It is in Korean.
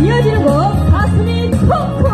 이어지는 곡 가슴이 쿵쿵!